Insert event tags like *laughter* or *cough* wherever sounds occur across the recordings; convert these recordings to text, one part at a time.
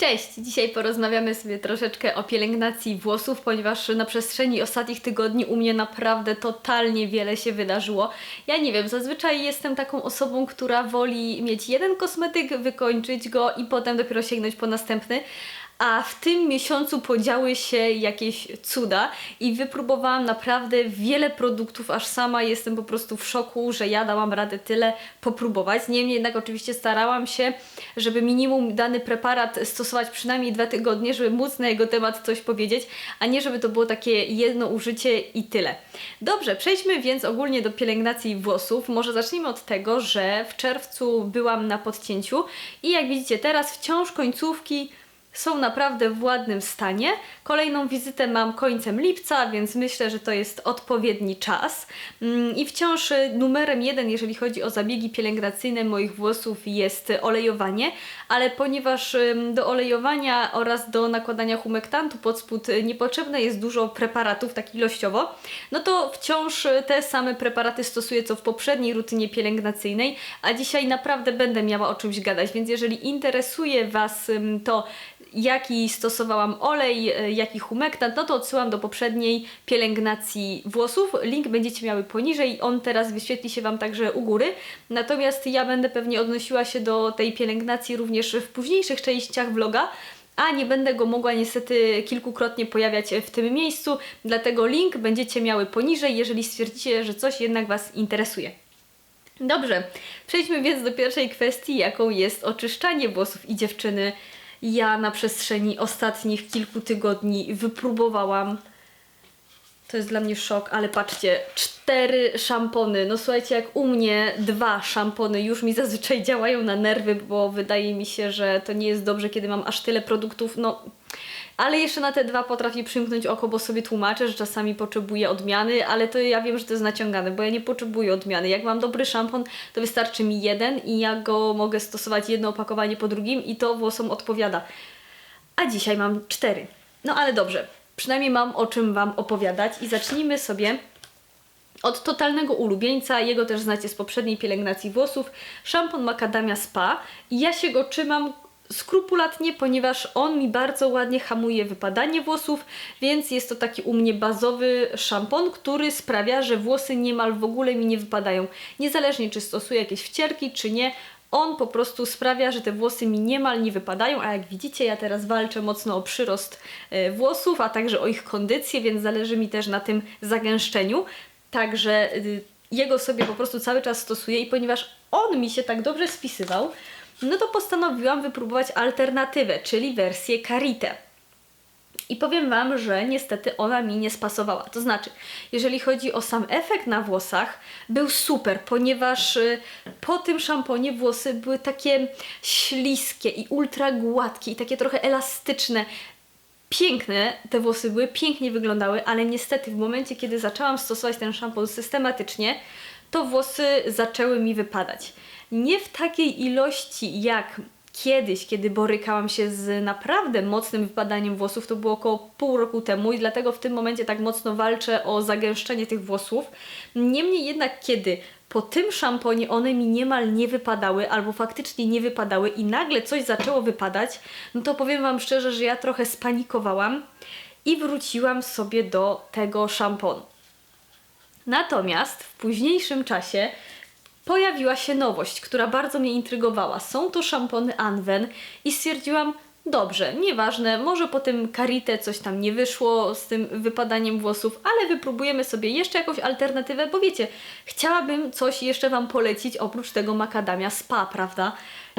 Cześć! Dzisiaj porozmawiamy sobie troszeczkę o pielęgnacji włosów, ponieważ na przestrzeni ostatnich tygodni u mnie naprawdę totalnie wiele się wydarzyło. Ja nie wiem, zazwyczaj jestem taką osobą, która woli mieć jeden kosmetyk, wykończyć go i potem dopiero sięgnąć po następny. A w tym miesiącu podziały się jakieś cuda i wypróbowałam naprawdę wiele produktów, aż sama jestem po prostu w szoku, że ja dałam radę tyle popróbować. Niemniej jednak oczywiście starałam się, żeby minimum dany preparat stosować przynajmniej dwa tygodnie, żeby móc na jego temat coś powiedzieć, a nie żeby to było takie jedno użycie i tyle. Dobrze, przejdźmy więc ogólnie do pielęgnacji włosów. Może zacznijmy od tego, że w czerwcu byłam na podcięciu i jak widzicie teraz wciąż końcówki są naprawdę w ładnym stanie. Kolejną wizytę mam końcem lipca, więc myślę, że to jest odpowiedni czas. Mm, I wciąż y, numerem jeden, jeżeli chodzi o zabiegi pielęgnacyjne moich włosów, jest olejowanie, ale ponieważ do olejowania oraz do nakładania humektantu pod spód y, niepotrzebne jest dużo preparatów, tak ilościowo, no to wciąż y, te same preparaty stosuję co w poprzedniej rutynie pielęgnacyjnej, a dzisiaj naprawdę będę miała o czymś gadać, więc jeżeli interesuje Was to, jaki stosowałam olej, e, jaki humektant, no to odsyłam do poprzedniej pielęgnacji włosów. Link będziecie miały poniżej, on teraz wyświetli się Wam także u góry. Natomiast ja będę pewnie odnosiła się do tej pielęgnacji również w późniejszych częściach vloga, a nie będę go mogła niestety kilkukrotnie pojawiać w tym miejscu, dlatego link będziecie miały poniżej, jeżeli stwierdzicie, że coś jednak Was interesuje. Dobrze, przejdźmy więc do pierwszej kwestii, jaką jest oczyszczanie włosów i dziewczyny ja na przestrzeni ostatnich kilku tygodni wypróbowałam. To jest dla mnie szok, ale patrzcie, cztery szampony. No słuchajcie, jak u mnie dwa szampony już mi zazwyczaj *laughs* działają na nerwy, bo wydaje mi się, że to nie jest dobrze, kiedy mam aż tyle produktów. No, ale jeszcze na te dwa potrafię przymknąć oko, bo sobie tłumaczę, że czasami potrzebuję odmiany, ale to ja wiem, że to jest naciągane, bo ja nie potrzebuję odmiany. Jak mam dobry szampon, to wystarczy mi jeden i ja go mogę stosować jedno opakowanie po drugim i to włosom odpowiada. A dzisiaj mam cztery. No ale dobrze, przynajmniej mam o czym Wam opowiadać i zacznijmy sobie od totalnego ulubieńca, jego też znacie z poprzedniej pielęgnacji włosów, szampon Macadamia Spa. I ja się go trzymam skrupulatnie, ponieważ on mi bardzo ładnie hamuje wypadanie włosów, więc jest to taki u mnie bazowy szampon, który sprawia, że włosy niemal w ogóle mi nie wypadają. Niezależnie czy stosuję jakieś wcierki, czy nie, on po prostu sprawia, że te włosy mi niemal nie wypadają, a jak widzicie ja teraz walczę mocno o przyrost e, włosów, a także o ich kondycję, więc zależy mi też na tym zagęszczeniu. Także y, jego sobie po prostu cały czas stosuję i ponieważ on mi się tak dobrze spisywał, no to postanowiłam wypróbować alternatywę, czyli wersję Karite. I powiem Wam, że niestety ona mi nie spasowała. To znaczy, jeżeli chodzi o sam efekt na włosach, był super, ponieważ y, po tym szamponie włosy były takie śliskie i ultra gładkie i takie trochę elastyczne. Piękne te włosy były, pięknie wyglądały, ale niestety w momencie, kiedy zaczęłam stosować ten szampon systematycznie, to włosy zaczęły mi wypadać. Nie w takiej ilości jak kiedyś, kiedy borykałam się z naprawdę mocnym wypadaniem włosów, to było około pół roku temu i dlatego w tym momencie tak mocno walczę o zagęszczenie tych włosów. Niemniej jednak, kiedy po tym szamponie one mi niemal nie wypadały, albo faktycznie nie wypadały i nagle coś zaczęło wypadać, no to powiem Wam szczerze, że ja trochę spanikowałam i wróciłam sobie do tego szamponu. Natomiast w późniejszym czasie pojawiła się nowość, która bardzo mnie intrygowała. Są to szampony Anwen i stwierdziłam, dobrze, nieważne, może po tym karite coś tam nie wyszło z tym wypadaniem włosów, ale wypróbujemy sobie jeszcze jakąś alternatywę, bo wiecie, chciałabym coś jeszcze Wam polecić oprócz tego makadamia spa, prawda?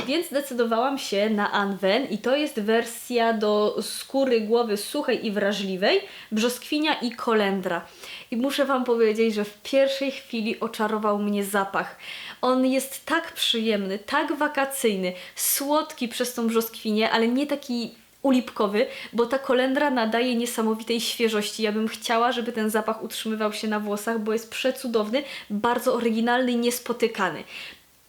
Więc zdecydowałam się na Anwen i to jest wersja do skóry głowy suchej i wrażliwej, brzoskwinia i kolendra. I muszę Wam powiedzieć, że w pierwszej chwili oczarował mnie zapach. On jest tak przyjemny, tak wakacyjny, słodki przez tą brzoskwinię, ale nie taki ulipkowy, bo ta kolendra nadaje niesamowitej świeżości. Ja bym chciała, żeby ten zapach utrzymywał się na włosach, bo jest przecudowny, bardzo oryginalny niespotykany.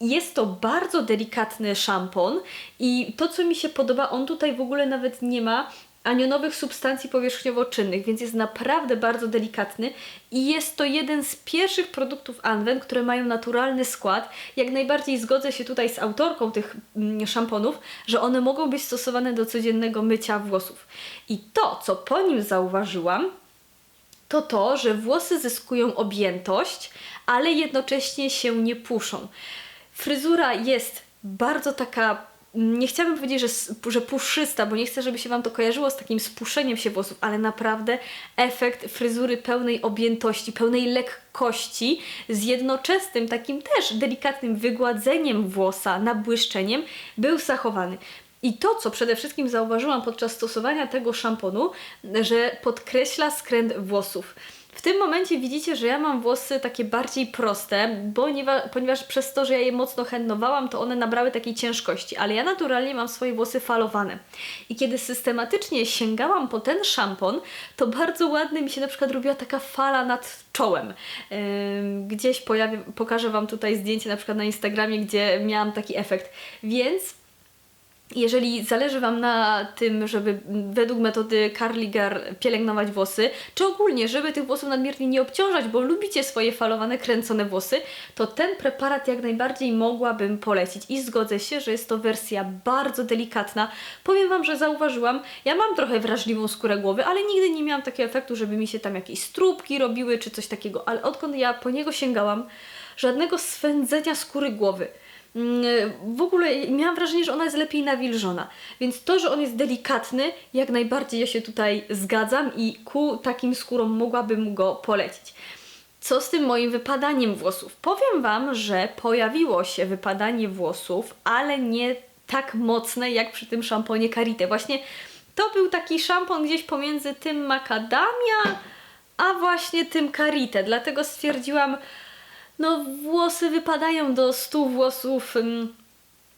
Jest to bardzo delikatny szampon i to, co mi się podoba, on tutaj w ogóle nawet nie ma anionowych substancji powierzchniowo-czynnych, więc jest naprawdę bardzo delikatny i jest to jeden z pierwszych produktów Anwen, które mają naturalny skład. Jak najbardziej zgodzę się tutaj z autorką tych mm, szamponów, że one mogą być stosowane do codziennego mycia włosów. I to, co po nim zauważyłam, to to, że włosy zyskują objętość, ale jednocześnie się nie puszą. Fryzura jest bardzo taka nie chciałabym powiedzieć, że, że puszysta, bo nie chcę, żeby się Wam to kojarzyło z takim spuszeniem się włosów, ale naprawdę efekt fryzury pełnej objętości, pełnej lekkości z jednoczesnym takim też delikatnym wygładzeniem włosa, nabłyszczeniem był zachowany. I to, co przede wszystkim zauważyłam podczas stosowania tego szamponu, że podkreśla skręt włosów. W tym momencie widzicie, że ja mam włosy takie bardziej proste, ponieważ, ponieważ przez to, że ja je mocno handlowałam, to one nabrały takiej ciężkości, ale ja naturalnie mam swoje włosy falowane. I kiedy systematycznie sięgałam po ten szampon, to bardzo ładny mi się na przykład robiła taka fala nad czołem. Ym, Gdzieś pokażę Wam tutaj zdjęcie na przykład na Instagramie, gdzie miałam taki efekt. Więc jeżeli zależy Wam na tym, żeby według metody Carligar pielęgnować włosy, czy ogólnie, żeby tych włosów nadmiernie nie obciążać, bo lubicie swoje falowane, kręcone włosy, to ten preparat jak najbardziej mogłabym polecić. I zgodzę się, że jest to wersja bardzo delikatna. Powiem Wam, że zauważyłam, ja mam trochę wrażliwą skórę głowy, ale nigdy nie miałam takiego efektu, żeby mi się tam jakieś stróbki robiły, czy coś takiego. Ale odkąd ja po niego sięgałam, żadnego swędzenia skóry głowy. Mm, w ogóle miałam wrażenie, że ona jest lepiej nawilżona. Więc to, że on jest delikatny, jak najbardziej ja się tutaj zgadzam i ku takim skórom mogłabym go polecić. Co z tym moim wypadaniem włosów? Powiem Wam, że pojawiło się wypadanie włosów, ale nie tak mocne jak przy tym szamponie Carite. Właśnie to był taki szampon gdzieś pomiędzy tym Macadamia, a właśnie tym Carite. Dlatego stwierdziłam, no włosy wypadają do 100 włosów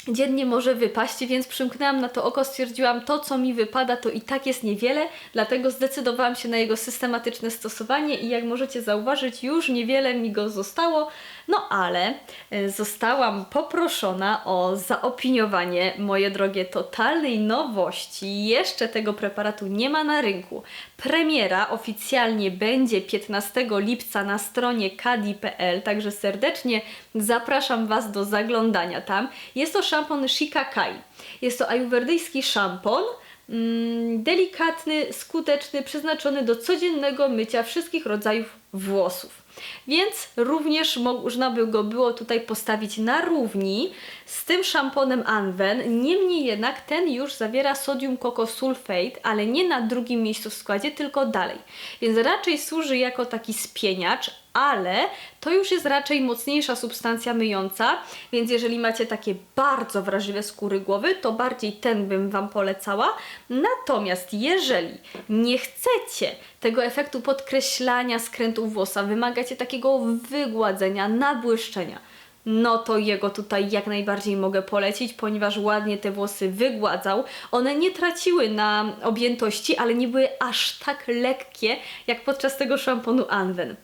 dziennie może wypaść, więc przymknęłam na to oko, stwierdziłam, to co mi wypada to i tak jest niewiele, dlatego zdecydowałam się na jego systematyczne stosowanie i jak możecie zauważyć, już niewiele mi go zostało, no ale e, zostałam poproszona o zaopiniowanie, moje drogie, totalnej nowości. Jeszcze tego preparatu nie ma na rynku. Premiera oficjalnie będzie 15 lipca na stronie kadi.pl, także serdecznie zapraszam Was do zaglądania tam. Jest to szampon Shikakai. Jest to ajurwedyjski szampon, mm, delikatny, skuteczny, przeznaczony do codziennego mycia wszystkich rodzajów włosów. Więc również można by go było tutaj postawić na równi z tym szamponem Anwen. Niemniej jednak ten już zawiera sodium kokosulfate, ale nie na drugim miejscu w składzie, tylko dalej. Więc raczej służy jako taki spieniacz, ale to już jest raczej mocniejsza substancja myjąca, więc jeżeli macie takie bardzo wrażliwe skóry głowy, to bardziej ten bym Wam polecała. Natomiast jeżeli nie chcecie tego efektu podkreślania skrętów włosa, wymagacie takiego wygładzenia, nabłyszczenia, no to jego tutaj jak najbardziej mogę polecić, ponieważ ładnie te włosy wygładzał. One nie traciły na objętości, ale nie były aż tak lekkie jak podczas tego szamponu Anwen.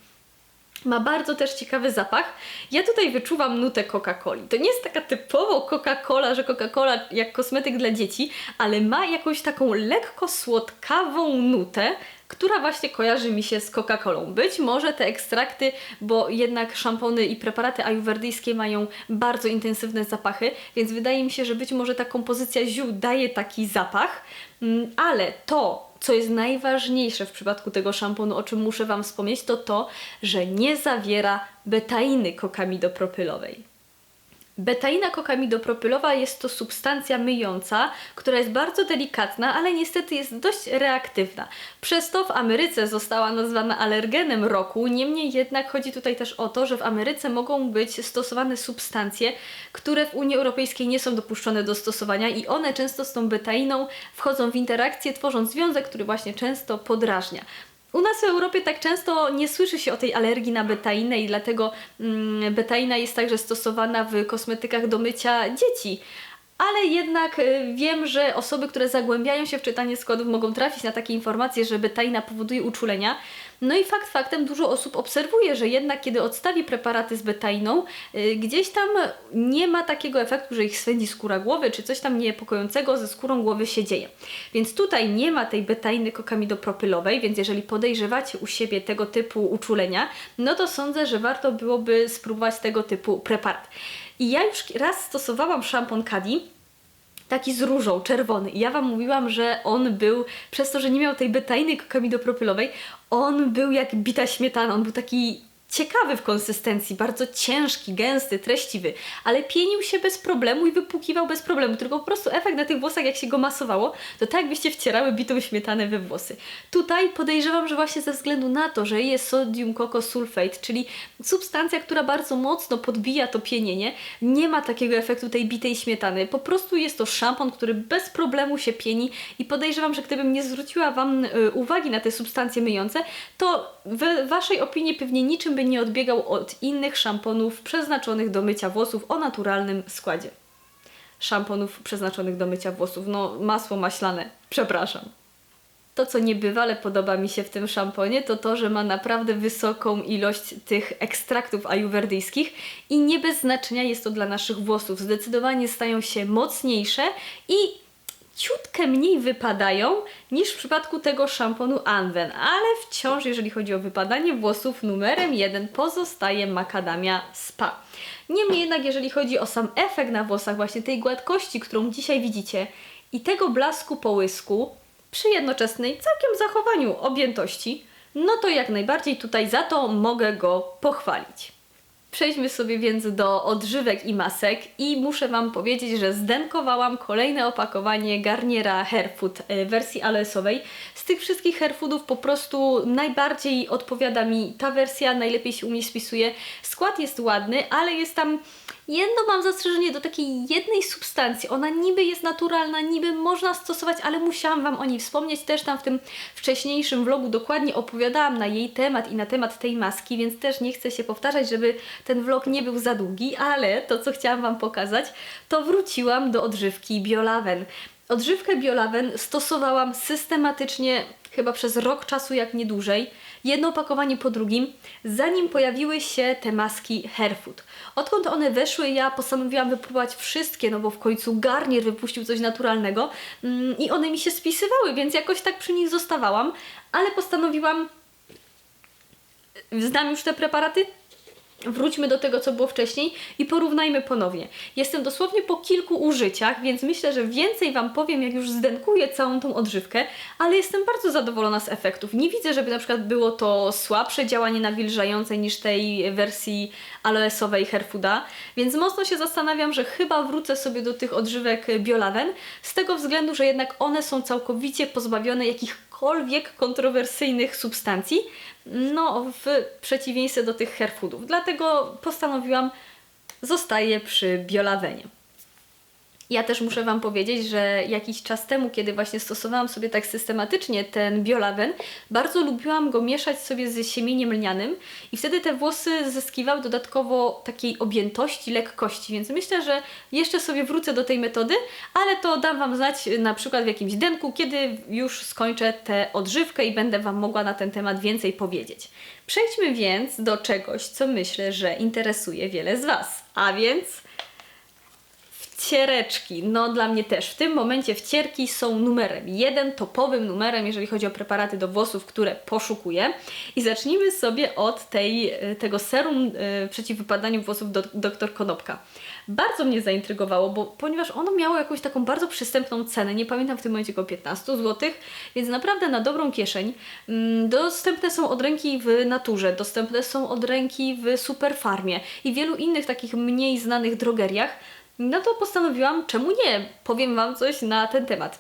Ma bardzo też ciekawy zapach. Ja tutaj wyczuwam nutę Coca-Coli. To nie jest taka typowo Coca-Cola, że Coca-Cola jak kosmetyk dla dzieci, ale ma jakąś taką lekko słodkawą nutę, która właśnie kojarzy mi się z Coca-Colą. Być może te ekstrakty, bo jednak szampony i preparaty ajurwedyjskie mają bardzo intensywne zapachy, więc wydaje mi się, że być może ta kompozycja ziół daje taki zapach, ale to, co jest najważniejsze w przypadku tego szamponu, o czym muszę Wam wspomnieć, to to, że nie zawiera betainy kokamidopropylowej. Betaina kokamidopropylowa jest to substancja myjąca, która jest bardzo delikatna, ale niestety jest dość reaktywna. Przez to w Ameryce została nazwana alergenem roku, niemniej jednak chodzi tutaj też o to, że w Ameryce mogą być stosowane substancje, które w Unii Europejskiej nie są dopuszczone do stosowania i one często z tą betainą wchodzą w interakcję, tworząc związek, który właśnie często podrażnia. U nas w Europie tak często nie słyszy się o tej alergii na betainę i dlatego mm, betaina jest także stosowana w kosmetykach do mycia dzieci. Ale jednak y, wiem, że osoby, które zagłębiają się w czytanie składów mogą trafić na takie informacje, że betaina powoduje uczulenia. No i fakt faktem dużo osób obserwuje, że jednak kiedy odstawi preparaty z betainą, y, gdzieś tam nie ma takiego efektu, że ich swędzi skóra głowy, czy coś tam niepokojącego ze skórą głowy się dzieje. Więc tutaj nie ma tej betainy kokamidopropylowej, więc jeżeli podejrzewacie u siebie tego typu uczulenia, no to sądzę, że warto byłoby spróbować tego typu preparat. I ja już raz stosowałam szampon Kadi, taki z różą, czerwony. I ja Wam mówiłam, że on był, przez to, że nie miał tej betainy kokamidopropylowej, on był jak bita śmietana, on był taki ciekawy w konsystencji, bardzo ciężki, gęsty, treściwy, ale pienił się bez problemu i wypłukiwał bez problemu, tylko po prostu efekt na tych włosach, jak się go masowało, to tak jakbyście wcierały bitą śmietanę we włosy. Tutaj podejrzewam, że właśnie ze względu na to, że jest sodium kokosulfate, czyli substancja, która bardzo mocno podbija to pienienie, nie ma takiego efektu tej bitej śmietany. Po prostu jest to szampon, który bez problemu się pieni i podejrzewam, że gdybym nie zwróciła Wam y, uwagi na te substancje myjące, to w Waszej opinii pewnie niczym by nie odbiegał od innych szamponów przeznaczonych do mycia włosów o naturalnym składzie. Szamponów przeznaczonych do mycia włosów. No, masło maślane. Przepraszam. To, co niebywale podoba mi się w tym szamponie, to to, że ma naprawdę wysoką ilość tych ekstraktów ajuwerdyjskich i nie bez znaczenia jest to dla naszych włosów. Zdecydowanie stają się mocniejsze i ciutkę mniej wypadają niż w przypadku tego szamponu Anwen, ale wciąż, jeżeli chodzi o wypadanie włosów, numerem jeden pozostaje makadamia spa. Niemniej jednak, jeżeli chodzi o sam efekt na włosach, właśnie tej gładkości, którą dzisiaj widzicie i tego blasku połysku, przy jednoczesnej całkiem zachowaniu objętości, no to jak najbardziej tutaj za to mogę go pochwalić. Przejdźmy sobie więc do odżywek i masek i muszę Wam powiedzieć, że zdenkowałam kolejne opakowanie Garniera Hairfood e, wersji aloesowej. Z tych wszystkich hairfoodów po prostu najbardziej odpowiada mi ta wersja, najlepiej się u mnie spisuje. Skład jest ładny, ale jest tam Jedno mam zastrzeżenie do takiej jednej substancji. Ona niby jest naturalna, niby można stosować, ale musiałam Wam o niej wspomnieć. Też tam w tym wcześniejszym vlogu dokładnie opowiadałam na jej temat i na temat tej maski, więc też nie chcę się powtarzać, żeby ten vlog nie był za długi, ale to, co chciałam Wam pokazać, to wróciłam do odżywki Biolaven. Odżywkę Biolaven stosowałam systematycznie chyba przez rok czasu, jak nie dłużej jedno opakowanie po drugim, zanim pojawiły się te maski Hairfood. Odkąd one weszły, ja postanowiłam wypróbować wszystkie, no bo w końcu Garnier wypuścił coś naturalnego mm, i one mi się spisywały, więc jakoś tak przy nich zostawałam, ale postanowiłam znam już te preparaty, Wróćmy do tego, co było wcześniej i porównajmy ponownie. Jestem dosłownie po kilku użyciach, więc myślę, że więcej Wam powiem, jak już zdenkuję całą tą odżywkę, ale jestem bardzo zadowolona z efektów. Nie widzę, żeby na przykład było to słabsze działanie nawilżające niż tej wersji aloesowej Hairfooda, więc mocno się zastanawiam, że chyba wrócę sobie do tych odżywek Biolaven, z tego względu, że jednak one są całkowicie pozbawione jakichkolwiek kontrowersyjnych substancji, no w przeciwieństwie do tych hairfoodów. Dlatego postanowiłam, zostaję przy biolawenie. Ja też muszę Wam powiedzieć, że jakiś czas temu, kiedy właśnie stosowałam sobie tak systematycznie ten biolawen, bardzo lubiłam go mieszać sobie ze siemieniem lnianym i wtedy te włosy zyskiwały dodatkowo takiej objętości, lekkości, więc myślę, że jeszcze sobie wrócę do tej metody, ale to dam Wam znać na przykład w jakimś denku, kiedy już skończę tę odżywkę i będę Wam mogła na ten temat więcej powiedzieć. Przejdźmy więc do czegoś, co myślę, że interesuje wiele z Was, a więc Wciereczki, no dla mnie też. W tym momencie wcierki są numerem jeden, topowym numerem, jeżeli chodzi o preparaty do włosów, które poszukuję. I zacznijmy sobie od tej, e, tego serum y, przeciw wypadaniu włosów do, dr Konopka. Bardzo mnie zaintrygowało, bo ponieważ ono miało jakąś taką bardzo przystępną cenę, nie pamiętam w tym momencie około 15 zł, więc naprawdę na dobrą kieszeń. Mm, dostępne są od ręki w naturze, dostępne są od ręki w Superfarmie i wielu innych takich mniej znanych drogeriach no to postanowiłam, czemu nie? Powiem Wam coś na ten temat.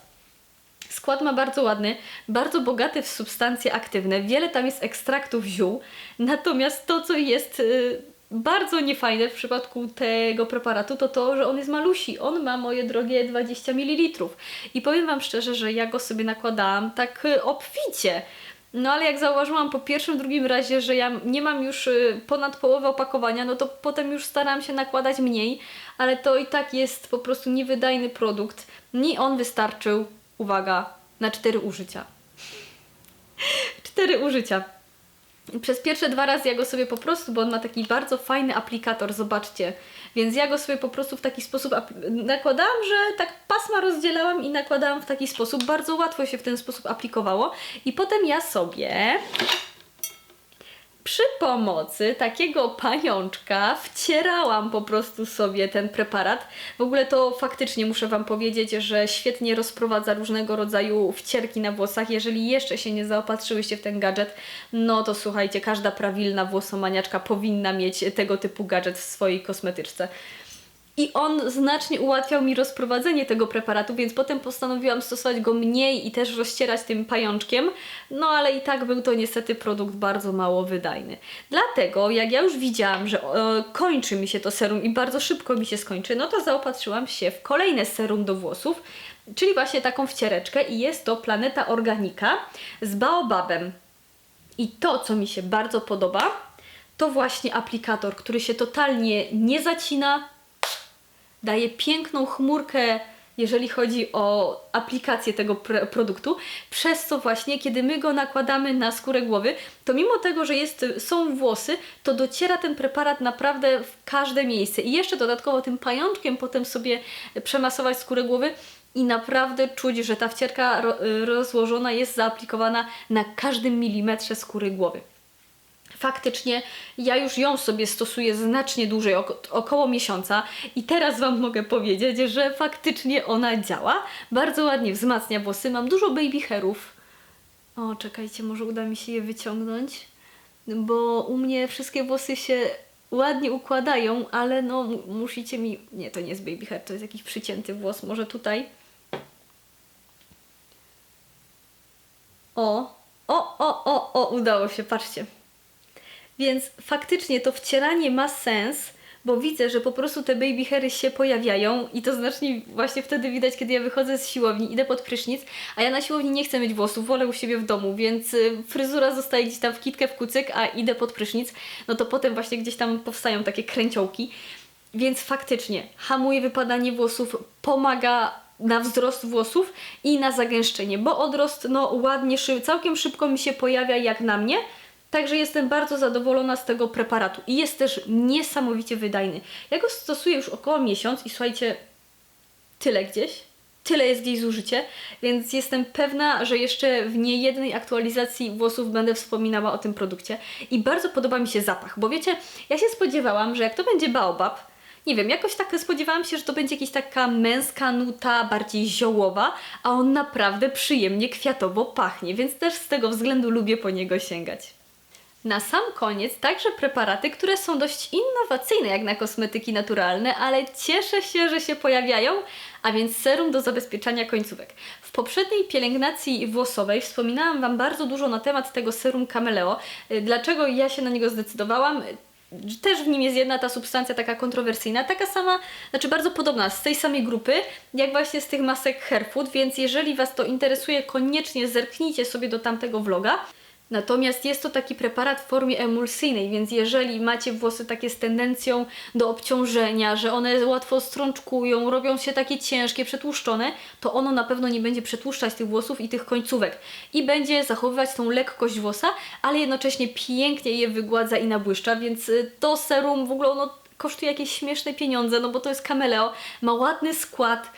Skład ma bardzo ładny, bardzo bogaty w substancje aktywne, wiele tam jest ekstraktów ziół, natomiast to, co jest yy, bardzo niefajne w przypadku tego preparatu, to to, że on jest malusi. On ma, moje drogie, 20 ml. I powiem Wam szczerze, że ja go sobie nakładałam tak y, obficie No ale jak zauważyłam po pierwszym, drugim razie, że ja nie mam już y, ponad połowę opakowania, no to potem już staram się nakładać mniej, ale to i tak jest po prostu niewydajny produkt. Mi on wystarczył, uwaga, na cztery użycia. *laughs* cztery użycia. Przez pierwsze dwa razy ja go sobie po prostu, bo on ma taki bardzo fajny aplikator, zobaczcie. Więc ja go sobie po prostu w taki sposób nakładałam, że tak pasma rozdzielałam i nakładałam w taki sposób. Bardzo łatwo się w ten sposób aplikowało. I potem ja sobie przy pomocy takiego pajączka wcierałam po prostu sobie ten preparat. W ogóle to faktycznie muszę Wam powiedzieć, że świetnie rozprowadza różnego rodzaju wcierki na włosach. Jeżeli jeszcze się nie zaopatrzyłyście w ten gadżet, no to słuchajcie, każda prawilna włosomaniaczka powinna mieć tego typu gadżet w swojej kosmetyczce. I on znacznie ułatwiał mi rozprowadzenie tego preparatu, więc potem postanowiłam stosować go mniej i też rozcierać tym pajączkiem. No ale i tak był to niestety produkt bardzo mało wydajny. Dlatego, jak ja już widziałam, że e, kończy mi się to serum i bardzo szybko mi się skończy, no to zaopatrzyłam się w kolejne serum do włosów, czyli właśnie taką wciereczkę i jest to Planeta Organika z baobabem. I to, co mi się bardzo podoba, to właśnie aplikator, który się totalnie nie zacina, daje piękną chmurkę, jeżeli chodzi o aplikację tego pr- produktu, przez co właśnie, kiedy my go nakładamy na skórę głowy, to mimo tego, że jest, są włosy, to dociera ten preparat naprawdę w każde miejsce. I jeszcze dodatkowo tym pajączkiem potem sobie przemasować skórę głowy i naprawdę czuć, że ta wcierka ro- rozłożona jest zaaplikowana na każdym milimetrze skóry głowy faktycznie ja już ją sobie stosuję znacznie dłużej, oko- około miesiąca i teraz Wam mogę powiedzieć, że faktycznie ona działa. Bardzo ładnie wzmacnia włosy. Mam dużo baby hairów. O, czekajcie, może uda mi się je wyciągnąć, bo u mnie wszystkie włosy się ładnie układają, ale no mu- musicie mi... Nie, to nie jest baby hair, to jest jakiś przycięty włos, może tutaj. O, o, o, o, o, udało się, patrzcie. Więc faktycznie to wcieranie ma sens, bo widzę, że po prostu te baby hairy się pojawiają i to znacznie właśnie wtedy widać, kiedy ja wychodzę z siłowni, idę pod prysznic, a ja na siłowni nie chcę mieć włosów, wolę u siebie w domu, więc y, fryzura zostaje gdzieś tam w kitkę, w kucyk, a idę pod prysznic, no to potem właśnie gdzieś tam powstają takie kręciołki. Więc faktycznie hamuje wypadanie włosów, pomaga na wzrost włosów i na zagęszczenie, bo odrost no ładnie, szy- całkiem szybko mi się pojawia jak na mnie, Także jestem bardzo zadowolona z tego preparatu i jest też niesamowicie wydajny. Ja go stosuję już około miesiąc i słuchajcie, tyle gdzieś, tyle jest gdzieś zużycie, więc jestem pewna, że jeszcze w niejednej aktualizacji włosów będę wspominała o tym produkcie i bardzo podoba mi się zapach, bo wiecie, ja się spodziewałam, że jak to będzie baobab, nie wiem, jakoś tak spodziewałam się, że to będzie jakaś taka męska nuta, bardziej ziołowa, a on naprawdę przyjemnie kwiatowo pachnie, więc też z tego względu lubię po niego sięgać. Na sam koniec także preparaty, które są dość innowacyjne jak na kosmetyki naturalne, ale cieszę się, że się pojawiają, a więc serum do zabezpieczania końcówek. W poprzedniej pielęgnacji włosowej wspominałam Wam bardzo dużo na temat tego serum Cameleo. Y, Dlaczego ja się na niego zdecydowałam? Y, Też w nim jest jedna ta substancja taka kontrowersyjna, taka sama, znaczy bardzo podobna, z tej samej grupy, jak właśnie z tych masek Hairfood, więc jeżeli Was to interesuje, koniecznie zerknijcie sobie do tamtego vloga. Natomiast jest to taki preparat w formie emulsyjnej, więc jeżeli macie włosy takie z tendencją do obciążenia, że one łatwo strączkują, robią się takie ciężkie, przetłuszczone, to ono na pewno nie będzie przetłuszczać tych włosów i tych końcówek. I będzie zachowywać tą lekkość włosa, ale jednocześnie pięknie je wygładza i nabłyszcza, więc y, to serum w ogóle ono kosztuje jakieś śmieszne pieniądze, no bo to jest Cameleo, ma ładny skład,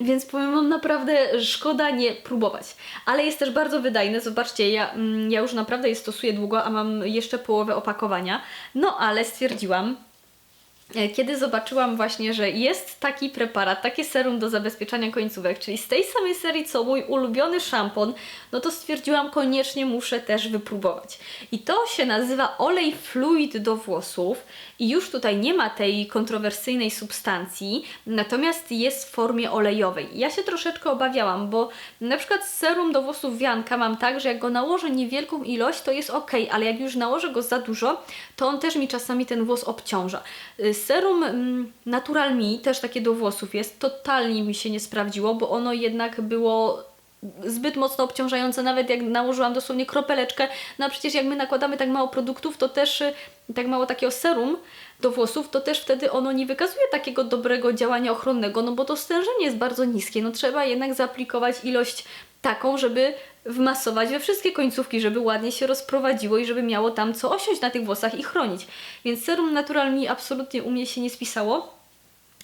więc powiem Wam naprawdę szkoda nie próbować. Ale jest też bardzo wydajny. Zobaczcie, ja, mm, ja już naprawdę je stosuję długo, a mam jeszcze połowę opakowania. No ale stwierdziłam, kiedy zobaczyłam właśnie, że jest taki preparat, takie serum do zabezpieczania końcówek, czyli z tej samej serii co mój ulubiony szampon, no to stwierdziłam, koniecznie muszę też wypróbować. I to się nazywa olej fluid do włosów i już tutaj nie ma tej kontrowersyjnej substancji, natomiast jest w formie olejowej. Ja się troszeczkę obawiałam, bo na przykład serum do włosów wianka mam tak, że jak go nałożę niewielką ilość, to jest ok, ale jak już nałożę go za dużo, to on też mi czasami ten włos obciąża. Serum mm, Natural Me, też takie do włosów jest, totalnie mi się nie sprawdziło, bo ono jednak było zbyt mocno obciążające, nawet jak nałożyłam dosłownie kropeleczkę. No a przecież jak my nakładamy tak mało produktów, to też y, tak mało takiego serum do włosów, to też wtedy ono nie wykazuje takiego dobrego działania ochronnego, no bo to stężenie jest bardzo niskie. No trzeba jednak zaaplikować ilość taką, żeby wmasować we wszystkie końcówki, żeby ładnie się rozprowadziło i żeby miało tam co osiąść na tych włosach i chronić. Więc serum natural mi absolutnie u mnie się nie spisało.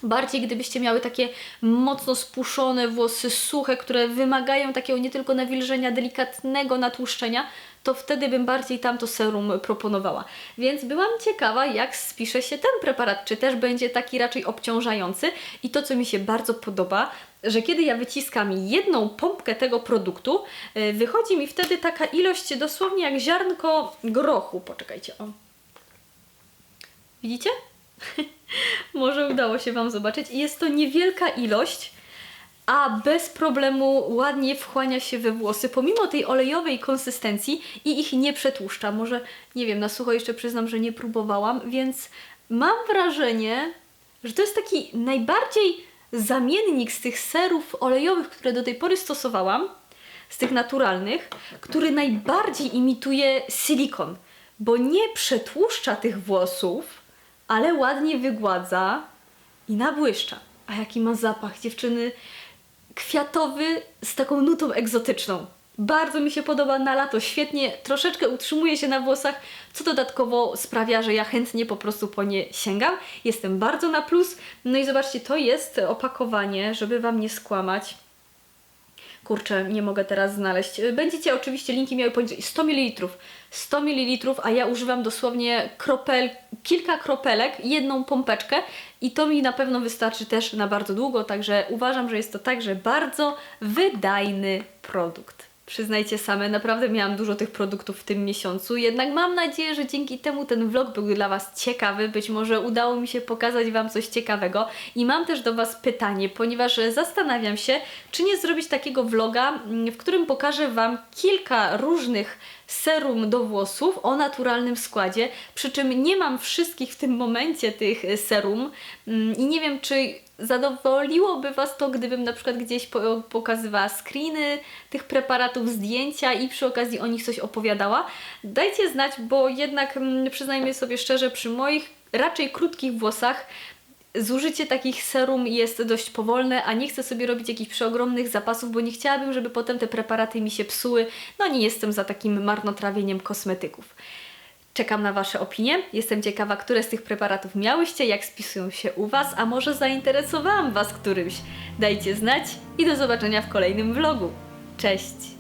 Bardziej gdybyście miały takie mocno spuszczone włosy, suche, które wymagają takiego nie tylko nawilżenia, delikatnego natłuszczenia, to wtedy bym bardziej tamto serum proponowała. Więc byłam ciekawa, jak spisze się ten preparat, czy też będzie taki raczej obciążający. I to, co mi się bardzo podoba, że kiedy ja wyciskam jedną pompkę tego produktu, yy, wychodzi mi wtedy taka ilość dosłownie jak ziarnko grochu. Poczekajcie, o. Widzicie? *laughs* Może udało się Wam zobaczyć. Jest to niewielka ilość, a bez problemu ładnie wchłania się we włosy, pomimo tej olejowej konsystencji i ich nie przetłuszcza. Może, nie wiem, na sucho jeszcze przyznam, że nie próbowałam, więc mam wrażenie, że to jest taki najbardziej zamiennik z tych serów olejowych, które do tej pory stosowałam, z tych naturalnych, który najbardziej imituje silikon, bo nie przetłuszcza tych włosów, ale ładnie wygładza i nabłyszcza. A jaki ma zapach dziewczyny kwiatowy z taką nutą egzotyczną. Bardzo mi się podoba na lato, świetnie, troszeczkę utrzymuje się na włosach, co dodatkowo sprawia, że ja chętnie po prostu po nie sięgam. Jestem bardzo na plus. No i zobaczcie, to jest opakowanie, żeby Wam nie skłamać. Kurczę, nie mogę teraz znaleźć. Będziecie oczywiście linki miały poniżej 100 ml. 100 ml, a ja używam dosłownie kropel, kilka kropelek, jedną pompeczkę i to mi na pewno wystarczy też na bardzo długo, także uważam, że jest to także bardzo wydajny produkt. Przyznajcie same, naprawdę miałam dużo tych produktów w tym miesiącu, jednak mam nadzieję, że dzięki temu ten vlog był dla Was ciekawy. Być może udało mi się pokazać Wam coś ciekawego. I mam też do Was pytanie, ponieważ zastanawiam się, czy nie zrobić takiego vloga, mm, w którym pokażę Wam kilka różnych serum do włosów o naturalnym składzie, przy czym nie mam wszystkich w tym momencie tych e, serum mm, i nie wiem, czy zadowoliłoby Was to, gdybym na przykład gdzieś po pokazywała screeny tych preparatów, zdjęcia i przy okazji o nich coś opowiadała. Dajcie znać, bo jednak mm, przyznajmy sobie szczerze, przy moich raczej krótkich włosach zużycie takich serum jest dość powolne, a nie chcę sobie robić jakichś przeogromnych zapasów, bo nie chciałabym, żeby potem te preparaty mi się psuły. No nie jestem za takim marnotrawieniem kosmetyków. Czekam na Wasze opinie. Jestem ciekawa, które z tych preparatów miałyście, jak spisują się u Was, a może zainteresowałam Was którymś. Dajcie znać i do zobaczenia w kolejnym vlogu. Cześć!